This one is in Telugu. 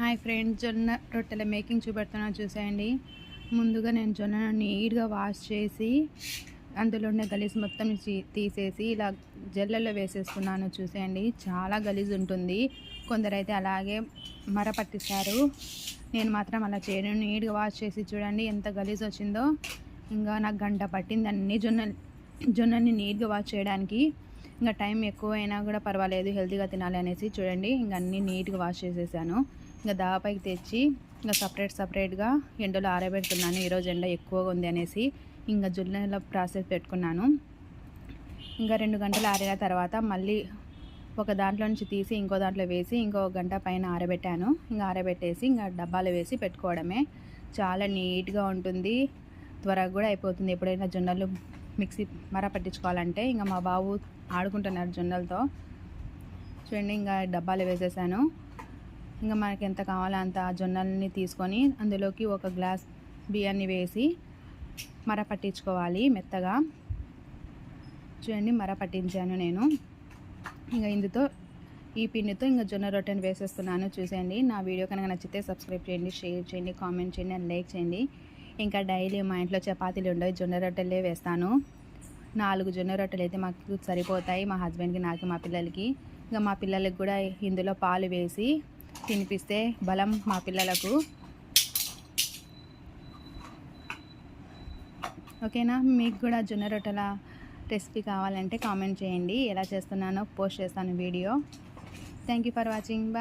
హాయ్ ఫ్రెండ్స్ జొన్న రొట్టెల మేకింగ్ చూపెడుతున్నా చూసేయండి. ముందుగా నేను జొన్నను నీట్గా వాష్ చేసి అందులో ఉన్న గలీజ్ మొత్తం తీ- తీసేసి ఇలా జల్లెల్లో వేసేస్తున్నాను చూసేయండి. చాలా గలీజ్ ఉంటుంది. కొందరైతే అలాగే మర పట్టిస్తారు నేను మాత్రం అలా చేయను. నీట్గా వాష్ చేసి చూడండి ఎంత గలీజ్ వచ్చిందో. ఇంకా నాకు గంట పట్టింది అన్ని జొన్న జొన్నని నీట్గా వాష్ చేయడానికి. ఇంకా టైం ఎక్కువైనా కూడా పర్వాలేదు. హెల్తీగా తినాలి అనేసి చూడండి. ఇంకా అన్నీ నీట్గా వాష్ చేసేసాను. ఇంకా దాబాపైకి తెచ్చి ఇంకా సపరేట్ సపరేట్గా ఎండలో ఆరబెడుతున్నాను ఈరోజు ఎండ ఎక్కువగా ఉంది అనేసి ఇంకా జొన్నల ప్రాసెస్ పెట్టుకున్నాను. ఇంకా రెండు గంటలు ఆరిన తర్వాత మళ్ళీ ఒక దాంట్లో నుంచి తీసి ఇంకో దాంట్లో వేసి ఇంకో గంట పైన ఆరబెట్టాను. ఇంకా ఆరబెట్టేసి ఇంకా డబ్బాలు వేసి పెట్టుకోవడమే. చాలా నీట్గా ఉంటుంది. త్వరగా కూడా అయిపోతుంది. ఎప్పుడైనా జొన్నలు మిక్సీ మర పట్టించుకోవాలంటే ఇంకా మా బాబు ఆడుకుంటున్నారు జొన్నలతో. చూడండి ఇంకా డబ్బాలు వేసేసాను. ఇంకా మనకి ఎంత కావాలో అంత జొన్నల్ని తీసుకొని అందులోకి ఒక గ్లాస్ బియ్యాన్ని వేసి మర పట్టించుకోవాలి మెత్తగా. చూడండి మర పట్టించాను నేను. ఇంకా ఇందుతో ఈ పిండితో ఇంకా జొన్న రొట్టెని వేసేస్తున్నాను. చూసేయండి నా వీడియో కనుక నచ్చితే సబ్స్క్రైబ్ చేయండి షేర్ చేయండి కామెంట్ చేయండి అండ్ లైక్ చేయండి. ఇంకా డైలీ మా ఇంట్లో చపాతీలు ఉండవు జొన్న రొట్టెలే వేస్తాను. నాలుగు జొన్న రొట్టెలు అయితే మాకు సరిపోతాయి మా హస్బెండ్కి నాకు మా పిల్లలకి. ఇంకా మా పిల్లలకి కూడా ఇందులో పాలు వేసి తినిపిస్తే బలం మా పిల్లలకు. ఓకేనా? మీకు కూడా జొన్న రొట్టెల రెసిపీ కావాలంటే కామెంట్ చేయండి. ఎలా చేస్తున్నానో పోస్ట్ చేస్తాను video. Thank you for watching bye